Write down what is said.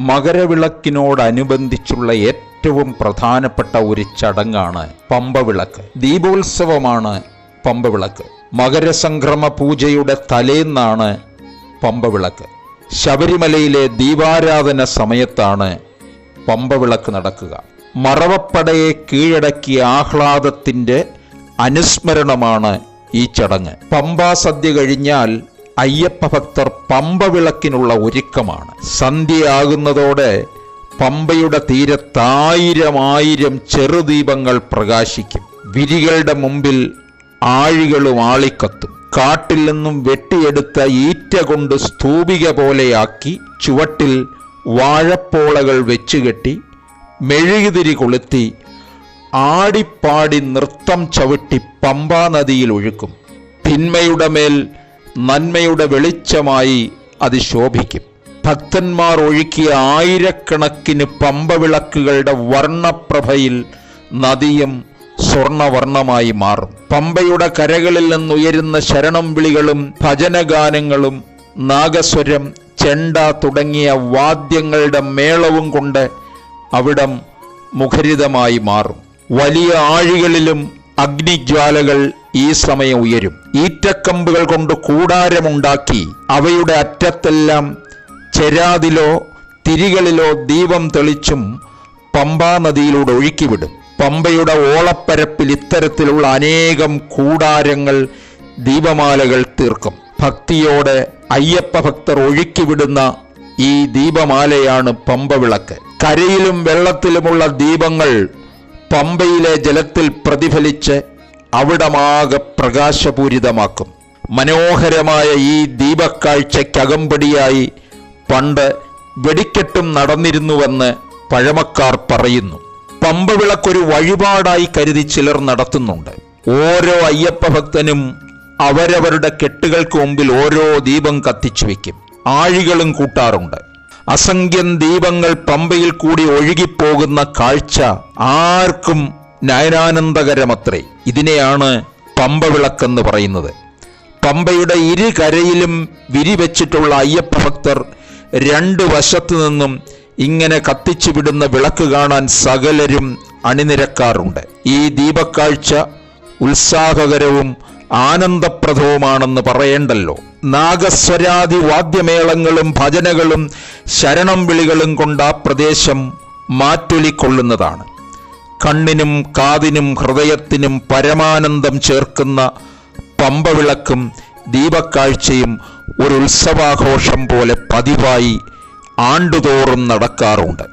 മകരവിളക്കിനോടനുബന്ധിച്ചുള്ള ഏറ്റവും പ്രധാനപ്പെട്ട ഒരു ചടങ്ങാണ് പമ്പവിളക്ക്. ദീപോത്സവമാണ് പമ്പവിളക്ക്. മകരസംക്രമ പൂജയുടെ തലേന്നാണ് പമ്പവിളക്ക്. ശബരിമലയിലെ ദീപാരാധന സമയത്താണ് പമ്പവിളക്ക് നടക്കുക. മറവപ്പടയെ കീഴടക്കിയ ആഹ്ലാദത്തിന്റെ അനുസ്മരണമാണ് ഈ ചടങ്ങ്. പമ്പാ സദ്യ കഴിഞ്ഞാൽ അയ്യപ്പ ഭക്തർ പമ്പവിളക്കിനുള്ള ഒരുക്കമാണ്. സന്ധ്യയാകുന്നതോടെ പമ്പയുടെ തീരത്തായിരം ആയിരം ചെറുദീപങ്ങൾ പ്രകാശിക്കും. വിരികളുടെ മുമ്പിൽ ആഴികളും ആളിക്കത്തും. കാട്ടിൽ നിന്നും വെട്ടിയെടുത്ത ഈറ്റ കൊണ്ട് സ്തൂപിക പോലെയാക്കി ചുവട്ടിൽ വാഴപ്പോളകൾ വെച്ചുകെട്ടി മെഴുകുതിരി കൊളുത്തി ആടിപ്പാടി നൃത്തം ചവിട്ടി പമ്പാനദിയിൽ ഒഴുക്കും. തിന്മയുടെ മേൽ നന്മയുടെ വെളിച്ചമായി അത് ശോഭിക്കും. ഭക്തന്മാർ ഒഴുക്കിയ ആയിരക്കണക്കിന് പമ്പവിളക്കുകളുടെ വർണപ്രഭയിൽ നദിയും സ്വർണവർണമായി മാറും. പമ്പയുടെ കരകളിൽ നിന്നുയരുന്ന ശരണം വിളികളും ഭജനഗാനങ്ങളും നാഗസ്വരം ചെണ്ട തുടങ്ങിയ വാദ്യങ്ങളുടെ മേളവും കൊണ്ട് അവിടം മുഖരിതമായി മാറും. വലിയ ആഴികളിലും അഗ്നിജ്വാലകൾ ഈ സമയം ഉയരും. ഈറ്റക്കമ്പുകൾ കൊണ്ട് കൂടാരമുണ്ടാക്കി അവയുടെ അറ്റത്തെല്ലാം ചെരാതിലോ തിരികളിലോ ദീപം തെളിച്ചും പമ്പാ നദിയിലൂടെ ഒഴുക്കിവിടും. പമ്പയുടെ ഓളപ്പരപ്പിൽ ഇത്തരത്തിലുള്ള അനേകം കൂടാരങ്ങൾ ദീപമാലകൾ തീർക്കും. ഭക്തിയോടെ അയ്യപ്പ ഭക്തർ ഒഴുക്കിവിടുന്ന ഈ ദീപമാലയാണ് പമ്പവിളക്ക് കരയിലും വെള്ളത്തിലുമുള്ള ദീപങ്ങൾ പമ്പയിലെ ജലത്തിൽ പ്രതിഫലിച്ച് അവിടമാകെ പ്രകാശപൂരിതമാക്കും. മനോഹരമായ ഈ ദീപക്കാഴ്ചയ്ക്കകമ്പടിയായി പണ്ട് വെടിക്കെട്ടും നടന്നിരുന്നുവെന്ന് പഴമക്കാർ പറയുന്നു. പമ്പവിളക്കൊരു വഴിപാടായി കരുതി ചിലർ നടത്തുന്നുണ്ട്. ഓരോ അയ്യപ്പ ഭക്തനും അവരവരുടെ കെട്ടുകൾക്ക് മുമ്പിൽ ഓരോ ദീപം കത്തിച്ചു വെക്കും. ആഴികളും കൂട്ടാറുണ്ട്. അസംഖ്യം ദീപങ്ങൾ പമ്പയിൽ കൂടി ഒഴുകിപ്പോകുന്ന കാഴ്ച ആർക്കും നയനാനന്ദകരമത്രേ ഇതിനെയാണ് പമ്പവിളക്കെന്ന് പറയുന്നത്. പമ്പയുടെ ഇരു കരയിലും വിരിവെച്ചിട്ടുള്ള അയ്യപ്പ ഭക്തർ രണ്ടു വശത്തു നിന്നും ഇങ്ങനെ കത്തിച്ചു വിടുന്ന വിളക്ക് കാണാൻ സകലരും അണിനിരക്കാറുണ്ട്. ഈ ദീപക്കാഴ്ച ഉത്സാഹകരവും ആനന്ദപ്രദവുമാണെന്ന് പറയേണ്ടല്ലോ. നാഗസ്വരാദി വാദ്യമേളങ്ങളും ഭജനകളും ശരണം വിളികളും കൊണ്ട് ആ പ്രദേശം മാറ്റൊലിക്കൊള്ളുന്നതാണ്. കണ്ണിനും കാതിനും ഹൃദയത്തിനും പരമാനന്ദം ചേർക്കുന്ന പമ്പവിളക്കും ദീപക്കാഴ്ചയും ഒരു ഉത്സവാഘോഷം പോലെ പതിവായി ആണ്ടുതോറും നടക്കാറുണ്ട്.